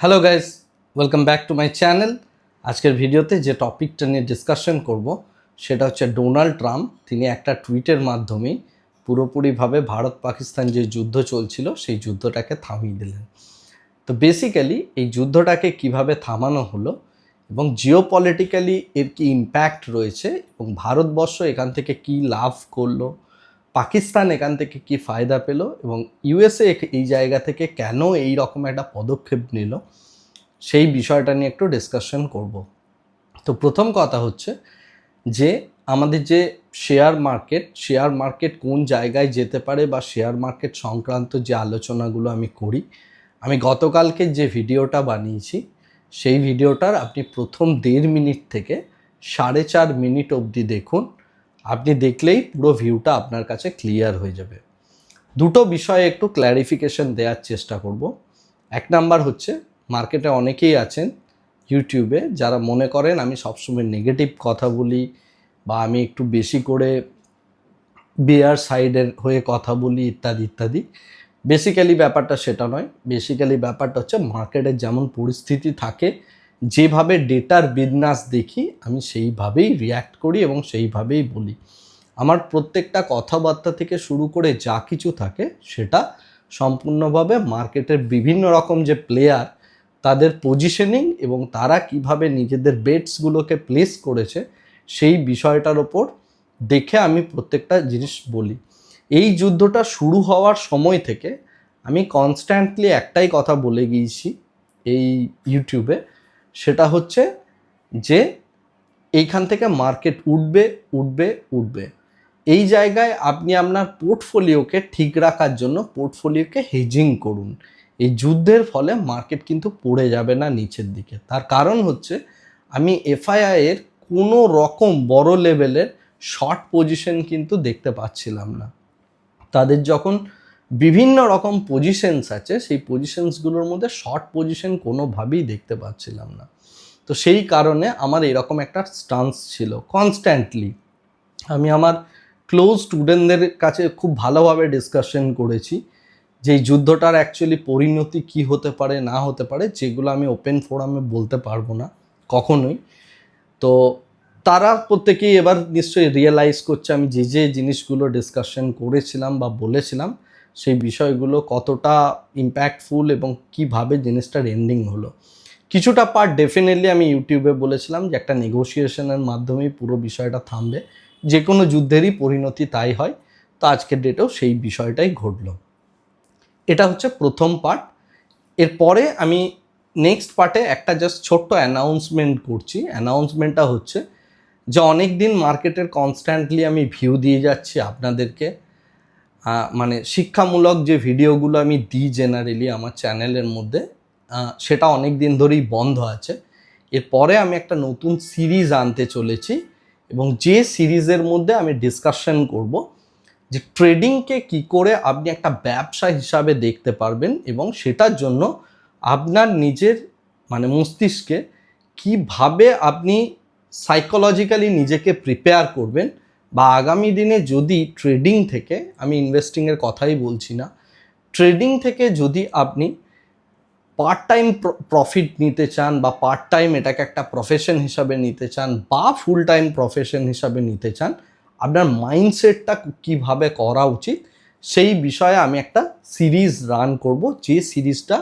Hello guys welcome back to my channel আজকের ভিডিওতে যে টপিকটা নিয়ে ডিসকাশন করব, সেটা হচ্ছে ডোনাল্ড ট্রাম্প তিনি একটা টুইটের মাধ্যমেই পুরোপুরিভাবে ভারত পাকিস্তান যে যুদ্ধ চলছিল, সেই যুদ্ধটাকে থামিয়ে দিলেন। তো বেসিক্যালি এই যুদ্ধটাকে কীভাবে থামানো হলো এবং জিও পলিটিক্যালি এর কি ইম্প্যাক্ট রয়েছে এবং ভারতবর্ষ এখান থেকে কি লাভ করল পাকিস্তান এখান থেকে কি ফায়দা পেল এবং ইউএসএ এই জায়গা থেকে কেন এই রকম একটা পদক্ষেপ নিল, সেই বিষয়টা নিয়ে একটু ডিসকাশন করব। তো প্রথম কথা হচ্ছে যে আমাদের যে শেয়ার মার্কেট শেয়ার মার্কেট কোন জায়গায় যেতে পারে বা শেয়ার মার্কেট সংক্রান্ত যে আলোচনাগুলো আমি করি, আমি গতকালকে যে ভিডিওটা বানিয়েছি, সেই ভিডিওটার আপনি প্রথম দেড় মিনিট থেকে সাড়ে চার মিনিট অবধি দেখুন আপনি দেখলেই পুরো ভিউটা আপনার কাছে ক্লিয়ার হয়ে যাবে। দুটো বিষয়ে একটু ক্ল্যারিফিকেশন দেওয়ার চেষ্টা করব। এক নাম্বার হচ্ছে মার্কেটে অনেকেই আছেন ইউটিউবে যারা মনে করেন আমি সবসময় নেগেটিভ কথা বলি বা আমি একটু বেশি করে বিয়ার সাইডের হয়ে কথা বলি ইত্যাদি ইত্যাদি। বেসিক্যালি ব্যাপারটা সেটা নয়। বেসিক্যালি ব্যাপারটা হচ্ছে মার্কেটের যেমন পরিস্থিতি থাকে যেভাবে ডেটার বিন্যাস দেখি, আমি সেইভাবেই রিয়্যাক্ট করি এবং সেইভাবেই বলি। আমার প্রত্যেকটা কথাবার্তা থেকে শুরু করে যা কিছু থাকে, সেটা সম্পূর্ণভাবে মার্কেটের বিভিন্ন রকম যে প্লেয়ার তাদের পজিশনিং এবং তারা কীভাবে নিজেদের বেটসগুলোকে প্লেস করেছে, সেই বিষয়টার ওপর দেখে আমি প্রত্যেকটা জিনিস বলি। এই যুদ্ধটা শুরু হওয়ার সময় থেকে আমি কনস্ট্যান্টলি একটাই কথা বলে গিয়েছি এই ইউটিউবে সেটা হচ্ছে যে এইখান থেকে মার্কেট উঠবে উঠবে উঠবে। এই জায়গায় আপনি আপনার পোর্টফোলিওকে ঠিক রাখার জন্য পোর্টফোলিওকে হেজিং করুন। এই যুদ্ধের ফলে মার্কেট কিন্তু পড়ে যাবে না নিচের দিকে। তার কারণ হচ্ছে আমি এফআইআই এর কোনো রকম বড় লেভেলের শর্ট পজিশন কিন্তু দেখতে পাচ্ছিলাম না। তাদের যখন বিভিন্ন রকম পজিশনস আছে, সেই পজিশনসগুলোর মধ্যে শর্ট পজিশন কোনোভাবেই দেখতে পাচ্ছিলাম না। তো সেই কারণে আমার এরকম একটা স্টান্স ছিল কনস্ট্যান্টলি আমি আমার ক্লোজ স্টুডেন্টদের কাছে খুব ভালোভাবে ডিসকাশন করেছি, যে যুদ্ধটার অ্যাকচুয়ালি পরিণতি কি হতে পারে, না হতে পারে, যেগুলো আমি ওপেন ফোরামে বলতে পারব না, কখনোই। তো তারা প্রত্যেকেই এবার নিশ্চয়ই রিয়েলাইজ করছে, আমি যে যে জিনিসগুলো ডিসকাশন করেছিলাম বা বলেছিলাম সেই বিষয়গুলো কতটা ইম্প্যাক্টফুল এবং কীভাবে জিনিসটার এন্ডিং হলো। কিছুটা পার্ট ডেফিনেটলি আমি ইউটিউবে বলেছিলাম যে একটা নেগোসিয়েশনের মাধ্যমেই পুরো বিষয়টা থামবে। যে কোনো যুদ্ধেরই পরিণতি তাই হয়। তো আজকের ডেটেও সেই বিষয়টাই ঘটলো। এটা হচ্ছে প্রথম পার্ট এরপরে আমি নেক্সট পার্টে একটা জাস্ট ছোট্ট অ্যানাউন্সমেন্ট করছি। অ্যানাউন্সমেন্টটা হচ্ছে যে অনেক দিন মার্কেটের কনস্ট্যান্টলি আমি ভিউ দিয়ে যাচ্ছি আপনাদেরকে। মানে শিক্ষামূলক যে ভিডিওগুলো আমি দিই জেনারেলি আমার চ্যানেলের মধ্যে সেটা অনেক দিন ধরেই বন্ধ আছে। এরপরে আমি একটা নতুন সিরিজ আনতে চলেছি এবং যে সিরিজের মধ্যে আমি ডিসকাশন করব, যে ট্রেডিংকে কি করে আপনি একটা ব্যবসা হিসাবে দেখতে পারবেন এবং সেটার জন্য আপনার নিজের মানে মস্তিষ্কে কীভাবে আপনি সাইকোলজিক্যালি নিজেকে প্রিপেয়ার করবেন বা আগামী দিনে যদি ট্রেডিং থেকে, আমি ইনভেস্টিংয়ের কথাই বলছি না ট্রেডিং থেকে যদি আপনি পার্ট টাইম প্রফিট নিতে চান বা পার্ট টাইম এটাকে একটা প্রফেশন হিসাবে নিতে চান বা ফুল টাইম প্রফেশন হিসাবে নিতে চান, আপনার মাইন্ডসেটটা কীভাবে করা উচিত, সেই বিষয়ে আমি একটা সিরিজ রান করব, যে সিরিজটা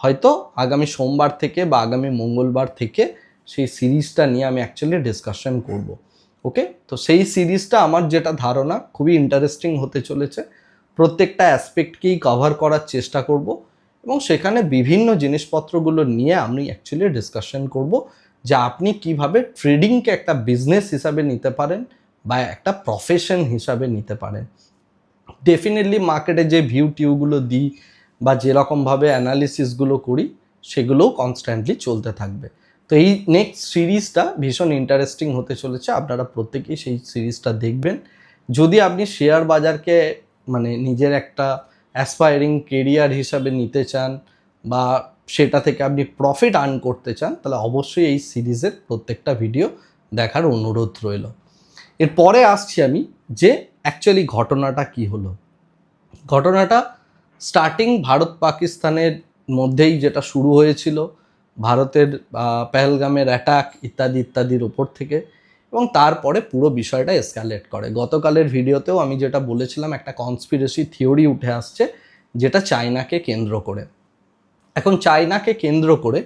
হয়তো আগামী সোমবার থেকে বা আগামী মঙ্গলবার থেকে সেই সিরিজটা নিয়ে আমি অ্যাকচুয়ালি ডিসকাশন করব। ওকে তো সেই সিরিজটা আমার যেটা ধারণা, খুবই ইন্টারেস্টিং হতে চলেছে। প্রত্যেকটা অ্যাসপেক্টকেই কভার করার চেষ্টা করব এবং সেখানে বিভিন্ন জিনিসপত্রগুলো নিয়ে আমি অ্যাকচুয়ালি ডিসকাশন করব যে আপনি কীভাবে ট্রেডিংকে একটা বিজনেস হিসাবে নিতে পারেন বা একটা প্রফেশন হিসাবে নিতে পারেন। ডেফিনেটলি মার্কেটে যে ভিউ টিউগুলো দিই বা যেরকমভাবে অ্যানালিসিসগুলো করি, সেগুলোও কনস্ট্যান্টলি চলতে থাকবে। তো এই নেক্সট সিরিজটা ভীষণ ইন্টারেস্টিং হতে চলেছে, আপনারা প্রত্যেকেই সেই সিরিজটা দেখবেন। যদি আপনি শেয়ার বাজারকে মানে নিজের একটা অ্যাসপায়ারিং কেরিয়ার হিসাবে নিতে চান বা সেটা থেকে আপনি প্রফিট আর্ন করতে চান, তাহলে অবশ্যই এই সিরিজের প্রত্যেকটা ভিডিও দেখার অনুরোধ রইল। এরপরে আসছি আমি যে অ্যাকচুয়ালি ঘটনাটা কি হলো। ঘটনাটা স্টার্টিং ভারত পাকিস্তানের মধ্যেই যেটা শুরু হয়েছিল ভারতের পেহেলগামের অ্যাটাক ইত্যাদি ইত্যাদির ওপর থেকে এবং তারপরে পুরো বিষয়টা এসকালেট করে। গতকালের ভিডিওতেও আমি যেটা বলেছিলাম, একটা কনস্পিরেসি থিওরি উঠে আসছে যেটা চায়নাকে কেন্দ্র করে। এখন চায়নাকে কেন্দ্র করে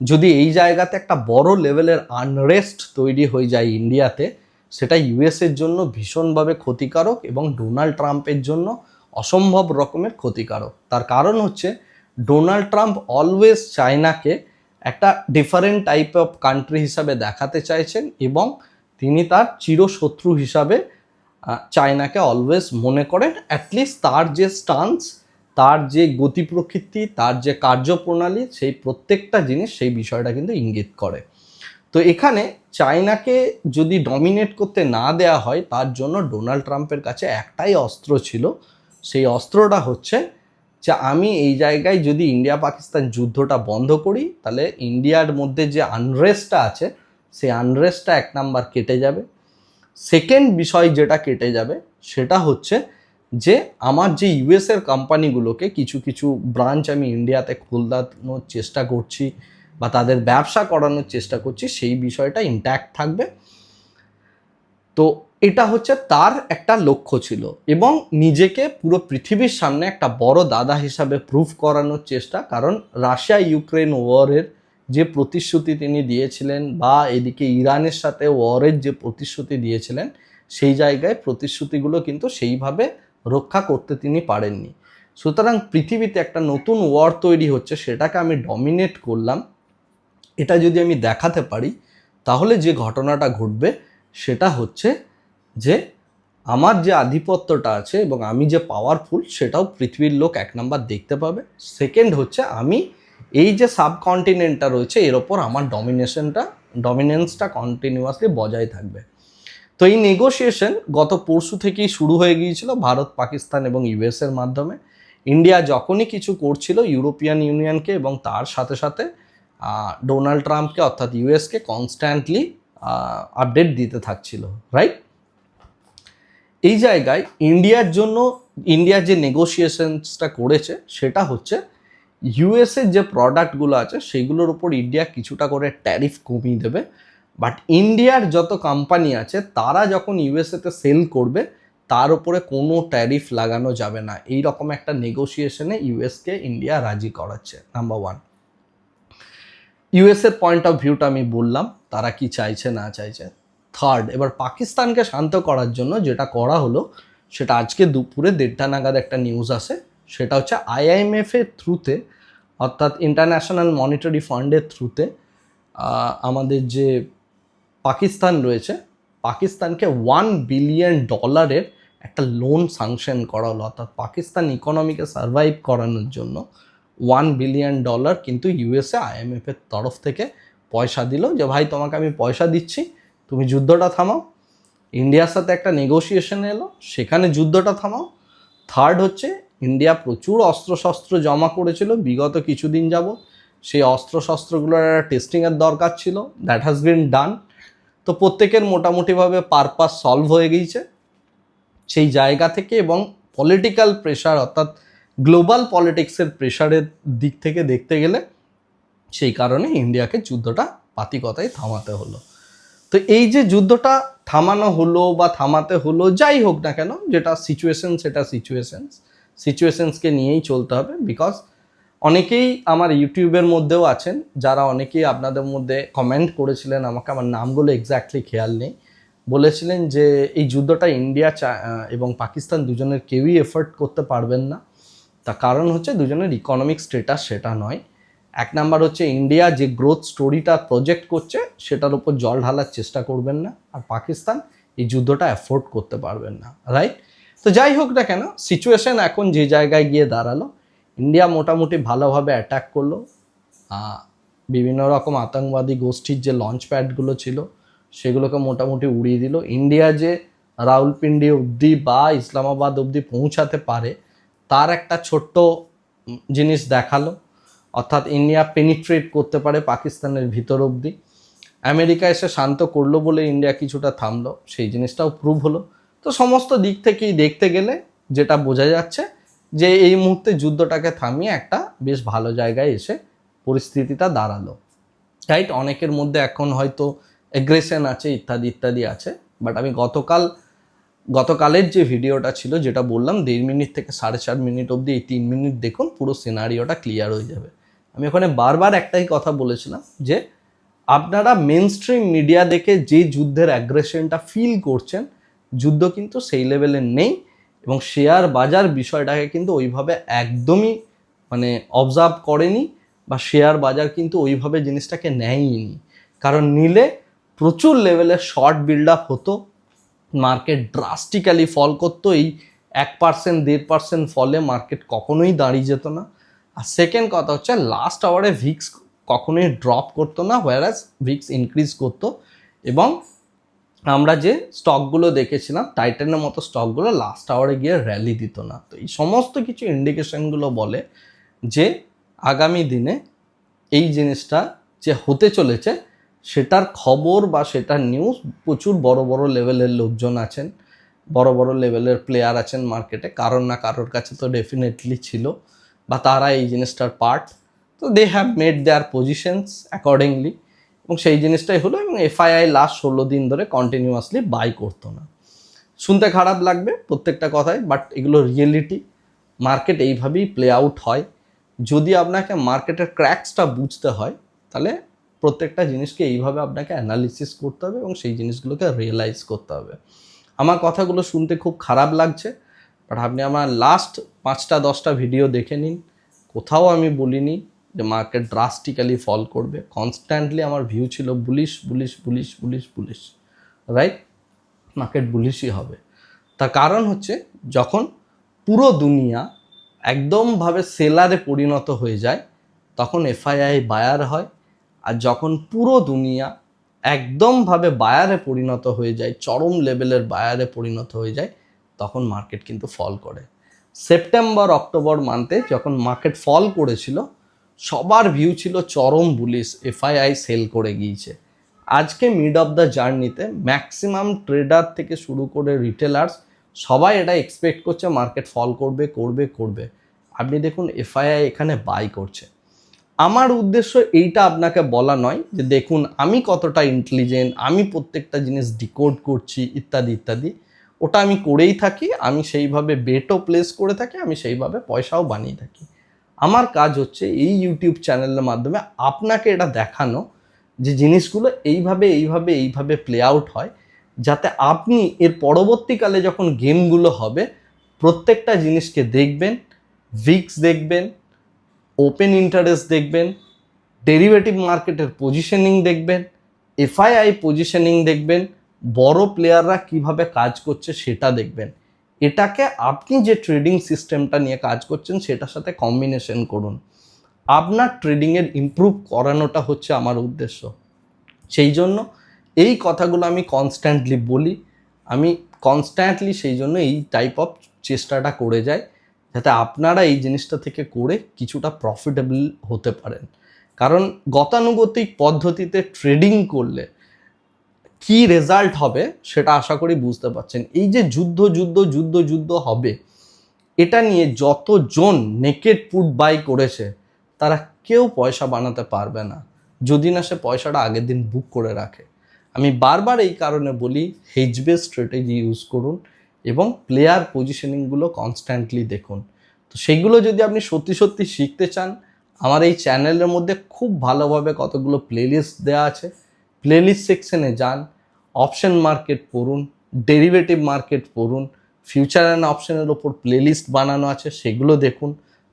যদি এই জায়গাতে একটা বড় লেভেলের আনরেস্ট তৈরি হয়ে যায় ইন্ডিয়াতে, সেটা ইউএসের জন্য ভীষণভাবে ক্ষতিকারক এবং ডোনাল্ড ট্রাম্পের জন্য অসম্ভব রকমের ক্ষতিকারক। তার কারণ হচ্ছে, ডোনাল্ড ট্রাম্প অলওয়েজ চায়নাকে একটা ডিফারেন্ট টাইপ অফ কান্ট্রি হিসাবে দেখাতে চাইছেন এবং তিনি তার চিরশত্রু হিসাবে চায়নাকে অলওয়েজ মনে করেন অ্যাটলিস্ট তার যে স্টান্স তার যে গতি প্রকৃতি তার যে কার্যপ্রণালী, সেই প্রত্যেকটা জিনিস সেই বিষয়টা কিন্তু ইঙ্গিত করে। তো এখানে চায়নাকে যদি ডমিনেট করতে না দেয়া হয়, তার জন্য ডোনাল্ড ট্রাম্পের কাছে একটাই অস্ত্র ছিল। সেই অস্ত্রটা হচ্ছে যে আমি এই জায়গায় যদি ইন্ডিয়া পাকিস্তান যুদ্ধটা বন্ধ করি, তাহলে ইন্ডিয়ার মধ্যে যে আনরেস্টটা আছে, সেই আনরেস্টটা এক নাম্বার কেটে যাবে। সেকেন্ড বিষয় যেটা কেটে যাবে, সেটা হচ্ছে যে আমার যে ইউএসের কোম্পানিগুলোকে কিছু কিছু ব্রাঞ্চ আমি ইন্ডিয়াতে খোলানোর চেষ্টা করছি বা তাদের ব্যবসা করানোর চেষ্টা করছি, সেই বিষয়টা ইন্ট্যাক্ট থাকবে। তো এটা হচ্ছে তার একটা লক্ষ্য ছিল এবং নিজেকে পুরো পৃথিবীর সামনে একটা বড় দাদা হিসাবে প্রুফ করানোর চেষ্টা, কারণ রাশিয়া ইউক্রেন ওয়ারের যে প্রতিশ্রুতি তিনি দিয়েছিলেন বা এদিকে ইরানের সাথে ওয়ারের যে প্রতিশ্রুতি দিয়েছিলেন, সেই জায়গায় প্রতিশ্রুতিগুলো কিন্তু সেইভাবে রক্ষা করতে তিনি পারেননি। সুতরাং পৃথিবীতে একটা নতুন ওয়ার তৈরি হচ্ছে, সেটাকে আমি ডমিনেট করলাম। এটা যদি আমি দেখাতে পারি, তাহলে যে ঘটনাটা ঘটবে, সেটা হচ্ছে যে আমার যে আধিপত্যটা আছে এবং আমি যে পাওয়ারফুল সেটাও পৃথিবীর লোক এক নাম্বার দেখতে পাবে। সেকেন্ড হচ্ছে আমি এই যে সাবকন্টিনেন্টটা রয়েছে, এর ওপর আমার ডমিনেশনটা ডমিনেন্সটা কন্টিনিউয়াসলি বজায় থাকবে। তো এই নেগোসিয়েশন গত পরশু থেকেই শুরু হয়ে গিয়েছিল ভারত, পাকিস্তান এবং ইউএস এর মাধ্যমে। ইন্ডিয়া যখনই কিছু করছিল ইউরোপিয়ান ইউনিয়নকে এবং তার সাথে সাথে ডোনাল্ড ট্রাম্পকে অর্থাৎ ইউএসকে কনস্ট্যান্টলি আপডেট দিতে থাকছিল রাইট এই জায়গায় ইন্ডিয়ার জন্য ইন্ডিয়া যে নেগোসিয়েশনসটা করেছে, সেটা হচ্ছে ইউএসের যে প্রোডাক্টগুলো আছে, সেগুলোর উপর ইন্ডিয়া কিছুটা করে ট্যারিফ কমিয়ে দেবে। বাট ইন্ডিয়ার যত কোম্পানি আছে, তারা যখন ইউএসএতে সেল করবে, তার উপরে কোনো ট্যারিফ লাগানো যাবে না। এই রকম একটা নেগোসিয়েশনে ইউএসকে ইন্ডিয়া রাজি করাচ্ছে নাম্বার ওয়ান ইউএসএর পয়েন্ট অফ ভিউটা আমি বললাম, তারা কি চাইছে, না চাইছে। থার্ড এবার পাকিস্তানকে শান্ত করার জন্য যেটা করা হলো, সেটা আজকে দুপুরে দেড়টা নাগাদ একটা নিউজ আসে। সেটা হচ্ছে আইআইএমএফ এর থ্রুতে অর্থাৎ ইন্টারন্যাশনাল মনিটারি ফান্ডের থ্রুতে আমাদের যে পাকিস্তান রয়েছে, পাকিস্তানকে ওয়ান বিলিয়ন ডলারের একটা লোন সাংশন করা হলো। অর্থাৎ পাকিস্তান ইকোনমিকে সার্ভাইভ করানোর জন্য ওয়ান বিলিয়ন ডলার কিন্তু ইউএসএ আইএমএফের তরফ থেকে পয়সা দিল যে, ভাই, তোমাকে আমি পয়সা দিচ্ছি তুমি যুদ্ধটা থামাও, ইন্ডিয়ার সাথে একটা নেগোসিয়েশন এলো, সেখানে যুদ্ধটা থামাও। থার্ড হচ্ছে, ইন্ডিয়া প্রচুর অস্ত্রশস্ত্র জমা করেছিল, বিগত কিছুদিন যাব সেই অস্ত্রশস্ত্রগুলোর একটা টেস্টিংয়ের দরকার ছিল দ্যাট হ্যাজ বিন ডান তো প্রত্যেকের মোটামুটিভাবে পারপাস সলভ হয়ে গিয়েছে। সেই জায়গা থেকে এবং পলিটিক্যাল প্রেশার অর্থাৎ গ্লোবাল পলিটিক্সের প্রেশারের দিক থেকে দেখতে গেলে, সেই কারণে ইন্ডিয়াকে যুদ্ধটা পাতিকতায় থামাতে হলো। তো এই যে যুদ্ধটা থামানো হলো বা থামাতে হলো, যাই হোক না কেন, যেটা সিচুয়েশন সেটা সিচুয়েশনস সিচুয়েশনসকে নিয়েই চলতে হবে বিকজ অনেকেই আমার ইউটিউবের মধ্যেও আছেন, যারা অনেকেই আপনাদের মধ্যে কমেন্ট করেছিলেন, আমাকে আমার নামগুলো এক্স্যাক্টলি খেয়াল নেই। বলেছিলেন যে এই যুদ্ধটা ইন্ডিয়া এবং পাকিস্তান দুজনের কেউই এফোর্ট করতে পারবেন না। তার কারণ হচ্ছে দুজনের ইকোনমিক স্টেটাস সেটা নয়। এক নাম্বার হচ্ছে ইন্ডিয়া যে গ্রোথ স্টোরিটা প্রজেক্ট করছে, সেটার উপর জল ঢালার চেষ্টা করবেন না, আর পাকিস্তান এই যুদ্ধটা অ্যাফোর্ড করতে পারবেন না রাইট তো যাই হোক না কেন সিচুয়েশন এখন যে জায়গায় গিয়ে দাঁড়াল ইন্ডিয়া মোটামুটি ভালোভাবে অ্যাটাক করল। বিভিন্ন রকম আতঙ্কবাদী গোষ্ঠীর যে লঞ্চ প্যাডগুলো ছিল, সেগুলোকে মোটামুটি উড়িয়ে দিল। ইন্ডিয়া যে রাউলপিন্ডি অবধি বা ইসলামাবাদ অবধি পৌঁছাতে পারে, তার একটা ছোট্ট জিনিস দেখাল। অর্থাৎ ইন্ডিয়া পেনিট্রেট করতে পারে পাকিস্তানের ভিতর অবধি। আমেরিকা এসে শান্ত করল বলে ইন্ডিয়া কিছুটা থামলো, সেই জিনিসটাও প্রুভ হলো। তো সমস্ত দিক থেকেই দেখতে গেলে যেটা বোঝা যাচ্ছে যে এই মুহূর্তে যুদ্ধটাকে থামিয়ে একটা বেশ ভালো জায়গায় এসে পরিস্থিতিটা দাঁড়াল। রাইট অনেকের মধ্যে এখন হয়তো এগ্রেশন আছে, ইত্যাদি ইত্যাদি আছে। বাট আমি গতকাল, গতকালের যে ভিডিওটা ছিল, যেটা বললাম, দেড় মিনিট থেকে সাড়ে চার মিনিট অবধি, এই তিন মিনিট দেখুন, পুরো সিনারিওটা ক্লিয়ার হয়ে যাবে। আমি ওখানে বারবার একটাই কথা বলেছিলাম যে আপনারা মেন স্ট্রিম মিডিয়া দেখে যে যুদ্ধের অ্যাগ্রেশনটা ফিল করছেন, যুদ্ধ কিন্তু সেই লেভেলে নেই এবং শেয়ার বাজার বিষয়টাকে কিন্তু ওইভাবে একদমই মানে অবজার্ভ করেনি বা শেয়ার বাজার কিন্তু ওইভাবে জিনিসটাকে নেয়নি। কারণ নিলে প্রচুর লেভেলে শর্ট বিল্ড আপ হতো মার্কেট ড্রাস্টিক্যালি ফল করতো, এই এক পার্সেন্ট দেড় পার্সেন্ট ফলে মার্কেট কখনোই দাঁড়িয়ে যেত না। আর সেকেন্ড কথা হচ্ছে লাস্ট আওয়ারে ভিক্স কখনোই ড্রপ করতো না হোয়ারাস ভিক্স ইনক্রিজ করতো। এবং আমরা যে স্টকগুলো দেখেছিলাম টাইটানের মতো স্টকগুলো লাস্ট আওয়ারে গিয়ে র্যালি দিত না। তো এই সমস্ত কিছু ইন্ডিকেশনগুলো বলে যে আগামী দিনে এই জিনিসটা যে হতে চলেছে, সেটার খবর বা সেটার নিউজ প্রচুর বড় বড় লেভেলের লোকজন আছেন, বড় বড় লেভেলের প্লেয়ার আছেন মার্কেটে কারোর না কারোর কাছে তো ডেফিনেটলি ছিল। বা তারা এই জিনিসটার পার্ট তো they have made their positions accordingly এবং সেই জিনিসটাই হলো এবং এফআইআই লাস্ট ষোলো দিন ধরে কন্টিনিউয়াসলি বাই করতো না। শুনতে খারাপ লাগবে প্রত্যেকটা কথাই বাট এগুলো রিয়েলিটি মার্কেট এইভাবেই প্লে আউট হয়। যদি আপনাকে মার্কেটের ক্র্যাকসটা বুঝতে হয়, তাহলে প্রত্যেকটা জিনিসকে এইভাবে আপনাকে অ্যানালিসিস করতে হবে এবং সেই জিনিসগুলোকে রিয়েলাইজ করতে হবে। আমার কথাগুলো শুনতে খুব খারাপ লাগছে বাট আপনি আমার লাস্ট পাঁচটা, দশটা ভিডিও দেখে নিন। কোথাও আমি বলিনি যে মার্কেট ড্রাস্টিক্যালি ফল করবে। কনস্ট্যান্টলি আমার ভিউ ছিল bullish bullish bullish bullish bullish right market বুলিশই হবে। তার কারণ হচ্ছে যখন পুরো দুনিয়া একদমভাবে সেলারে পরিণত হয়ে যায়, তখন এফআইআই বায়ার হয়। আর যখন পুরো দুনিয়া একদমভাবে বায়ারে পরিণত হয়ে যায়, চরম লেভেলের বায়ারে পরিণত হয়ে যায়, তখন মার্কেট কিন্তু ফল করে। সেপ্টেম্বর, অক্টোবর মান্থে যখন মার্কেট ফল করেছিল, সবার ভিউ ছিল চরম বুলিশ এফআইআই সেল করে গিয়েছে। আজকে মিড অফ দ্য জার্নিতে ম্যাক্সিমাম ট্রেডার থেকে শুরু করে রিটেলার্স সবাই এটা এক্সপেক্ট করছে মার্কেট ফল করবে করবে করবে। আপনি দেখুন এফআইআই এখানে বাই করছে। আমার উদ্দেশ্য এইটা আপনাকে বলা নয় যে দেখুন, আমি কতটা ইন্টেলিজেন্ট আমি প্রত্যেকটা জিনিস ডিকোড করছি, ইত্যাদি ইত্যাদি। ওটা আমি করেই থাকি, আমি সেইভাবে বেটও প্লেস করে থাকি, আমি সেইভাবে পয়সাও বানিয়ে থাকি। আমার কাজ হচ্ছে এই ইউটিউব চ্যানেলের মাধ্যমে আপনাকে এটা দেখানো যে জিনিসগুলো এইভাবে এইভাবে এইভাবে প্লে আউট হয়, যাতে আপনি এর পরবর্তীকালে যখন গেমগুলো হবে, প্রত্যেকটা জিনিসকে দেখবেন ভিক্স দেখবেন ওপেন ইন্টারেস্ট দেখবেন ডেরিভেটিভ মার্কেটের পজিশনিং দেখবেন এফআইআই পজিশনিং দেখবেন বড় প্লেয়াররা কীভাবে কাজ করছে সেটা দেখবেন। এটাকে আপনি যে ট্রেডিং সিস্টেমটা নিয়ে কাজ করছেন সেটার সাথে কম্বিনেশন করুন। আপনার ট্রেডিংয়ের ইমপ্রুভ করানোটা হচ্ছে আমার উদ্দেশ্য। সেই জন্য এই কথাগুলো আমি কনস্ট্যান্টলি বলি। আমি কনস্ট্যান্টলি সেই জন্য এই টাইপ অফ চেষ্টাটা করে যাই, যাতে আপনারা এই জিনিসটা থেকে করে কিছুটা প্রফিটেবল হতে পারেন। কারণ গতানুগতিক পদ্ধতিতে ট্রেডিং করলে কি রেজাল্ট হবে সেটা আশা করি বুঝতে পারছেন। এই যে যুদ্ধ যুদ্ধ যুদ্ধ যুদ্ধ হবে, এটা নিয়ে যতজন নেকেড পুট বাই করেছে, তারা কেউ পয়সা বানাতে পারবে না, যদি না সে পয়সাটা আগের দিন বুক করে রাখে। আমি বারবার এই কারণে বলি হেজবে স্ট্র্যাটেজি ইউজ করুন এবং প্লেয়ার পজিশনিংগুলো কনস্ট্যান্টলি দেখুন। তো সেইগুলো যদি আপনি সত্যি সত্যি শিখতে চান, আমার এই চ্যানেলের মধ্যে খুব ভালোভাবে কতগুলো প্লেলিস্ট দেওয়া আছে প্লেলিস্ট সেকশনে যান অপশন মার্কেট পড়ুন ডেরিভেটিভ মার্কেট পড়ুন ফিউচার অ্যান্ড অপশনের ওপর প্লেলিস্ট বানানো আছে, সেগুলো দেখুন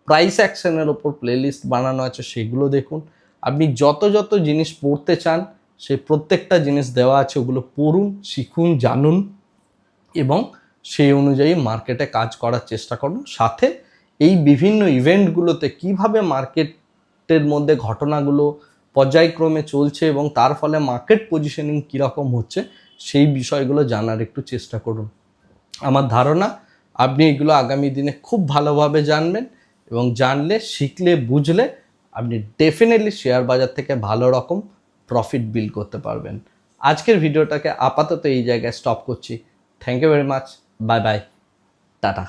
প্রাইস অ্যাকশনের ওপর প্লেলিস্ট বানানো আছে, সেগুলো দেখুন। আপনি যত যত জিনিস পড়তে চান, সেই প্রত্যেকটা জিনিস দেওয়া আছে, ওগুলো পড়ুন, শিখুন, জানুন এবং সেই অনুযায়ী মার্কেটে কাজ করার চেষ্টা করুন। সাথে এই বিভিন্ন ইভেন্টগুলোতে কীভাবে মার্কেটের মধ্যে ঘটনাগুলো পর্যায়ক্রমে চলছে এবং তার ফলে মার্কেট পজিশনিং কীরকম হচ্ছে, সেই বিষয়গুলো জানার একটু চেষ্টা করুন। আমার ধারণা, আপনি এগুলো আগামী দিনে খুব ভালোভাবে জানবেন এবং জানলে, শিখলে, বুঝলে আপনি ডেফিনেটলি শেয়ার বাজার থেকে ভালো রকম প্রফিট বিল করতে পারবেন। আজকের ভিডিওটাকে আপাতত এই জায়গায় স্টপ করছি। Thank you very much bye bye ta-ta.